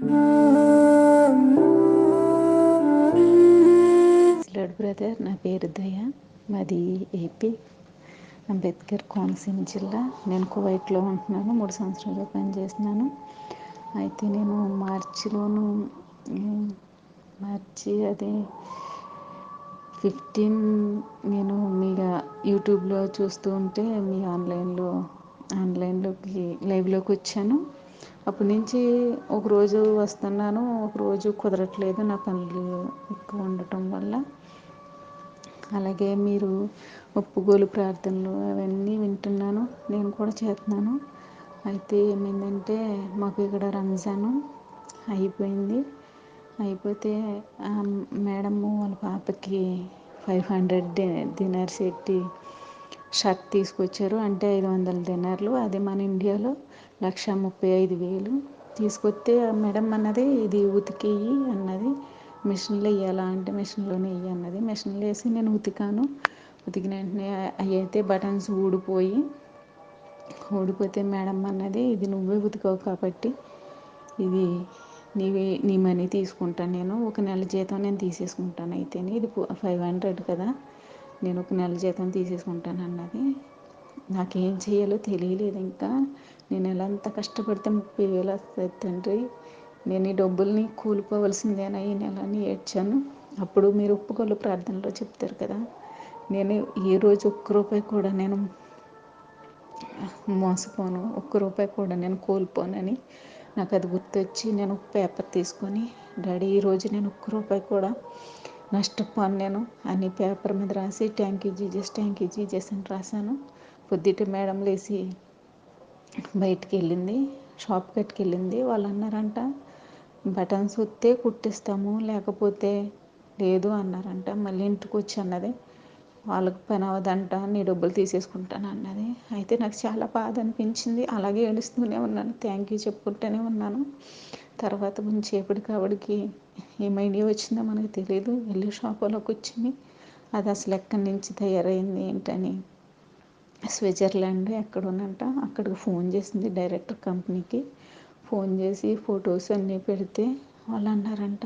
లడ్ brother నా పేరు దయ. మాది ఏపీ అంబేద్కర్ కోనసీమ జిల్లా. నేను కువైట్లో ఉంటున్నాను. మూడు సంవత్సరాలుగా పనిచేస్తున్నాను. అయితే నేను మార్చిలోను మార్చి అదే ఫిఫ్టీన్ నేను మీ యూట్యూబ్లో చూస్తూ ఉంటే మీ ఆన్లైన్లో ఆన్లైన్లోకి లైవ్లోకి వచ్చాను. అప్పటి నుంచి ఒకరోజు వస్తున్నాను ఒకరోజు కుదరట్లేదు నా పనులు ఎక్కువ ఉండటం వల్ల. అలాగే మీరు ఒప్పుగోలు ప్రార్థనలు అవన్నీ వింటున్నాను నేను కూడా చేస్తున్నాను. అయితే ఏమైందంటే మాకు ఇక్కడ రంజాను అయిపోయింది. అయిపోతే మేడము వాళ్ళ పాపకి ఫైవ్ హండ్రెడ్ డినర్స్ పెట్టి షర్ట్ తీసుకొచ్చారు. అంటే ఐదు వందల డిన్నర్లు అది మన ఇండియాలో. లక్ష ముప్పై ఐదు వేలు. తీసుకొస్తే మేడం అన్నది ఇది ఉతికేయి అన్నది. మిషన్లో వేయాలా అంటే మిషన్లోనే వేయి అన్నది. మిషన్లో వేసి నేను ఉతికాను. ఉతికిన వెంటనే అవి అయితే బటన్స్ ఊడిపోయి ఊడిపోతే మేడం అన్నది ఇది నువ్వే ఉతికావు కాబట్టి ఇది నీవే నీ మనీ తీసుకుంటాను నేను. ఒక నెల జీతం నేను తీసేసుకుంటాను అయితేనే. ఇది ఫైవ్ హండ్రెడ్ కదా నేను ఒక నెల జీతం తీసేసుకుంటాను అన్నది. నాకేం చేయాలో తెలియలేదు ఇంకా. నేను ఎలా అంత కష్టపడితే ముప్పై వేలు వస్తుంది తండ్రి. నేను ఈ డబ్బుల్ని కూలిపోవలసిందేనా ఈ నెలని ఏడ్చాను. అప్పుడు మీరు ఒప్పుకోలు ప్రార్థనలో చెప్తారు కదా. నేను ఏ రోజు ఒక్క రూపాయి కూడా నేను మోసపోను. ఒక్క రూపాయి కూడా నేను కోల్పోనని. నాకు అది గుర్తొచ్చి నేను ఒక పేపర్ తీసుకొని డాడీ ఈరోజు నేను ఒక్క రూపాయి కూడా నష్టపోను నేను అని పేపర్ మీద రాసి thank you Jesus thank you Jesus అని రాశాను. పొద్దుట మేడం లేచి బయటికి వెళ్ళింది షాప్ కట్టుకు వెళ్ళింది వాళ్ళు అన్నారంట బటన్స్ వస్తే కుట్టిస్తాము లేకపోతే లేదు అన్నారంట. మళ్ళీ ఇంటికి వచ్చి అన్నది వాళ్ళకి పని అవదంట నీ డబ్బులు తీసేసుకుంటాను అన్నది. అయితే నాకు చాలా బాధ అనిపించింది. అలాగే ఏడుస్తూనే ఉన్నాను. థ్యాంక్ యూ చెప్పుకుంటూనే ఉన్నాను. తర్వాత కొంచెంసేపటికి ఆవిడకి ఏం ఐడియా వచ్చిందో మనకు తెలియదు వెళ్ళి షాపులోకి వచ్చింది అది అసలు ఎక్కడి నుంచి తయారైంది ఏంటని స్విట్జర్లాండ్ ఎక్కడోనంట అక్కడికి ఫోన్ చేసింది డైరెక్టర్ కంపెనీకి. ఫోన్ చేసి ఫొటోస్ అన్నీ పెడితే వాళ్ళు అన్నారంట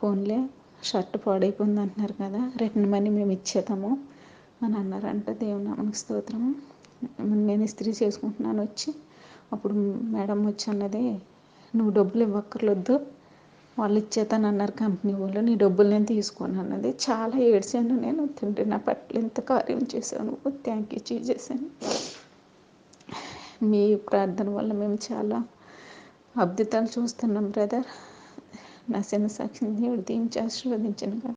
ఫోన్లే షర్ట్ పాడైపోయింది అంటున్నారు కదా రిటర్న్ మనీ మేము ఇచ్చేతాము అని అన్నారంట. దేవుని నామనికి స్తోత్రం. నేను ఇస్త్రీ చేసుకుంటున్నాను వచ్చి. అప్పుడు మేడం వచ్చి అన్నది నువ్వు డబ్బులు ఇవ్వక్కర్లొద్దు వాళ్ళు ఇచ్చేతాను అన్నారు కంపెనీ వాళ్ళు నీ డబ్బులు నేను తీసుకోను అన్నది. చాలా ఏడ్చాను నేను. తండ్రి నా పట్ల ఇంత కార్యం చేశాను థ్యాంక్ యూ చేసేసాను మీ ప్రార్థన వల్ల మేము చాలా అద్భుతాలు చూస్తున్నాం బ్రదర్ నా చిన్న సాక్షిని దేవుడు దీవించి ఆశీర్వదించను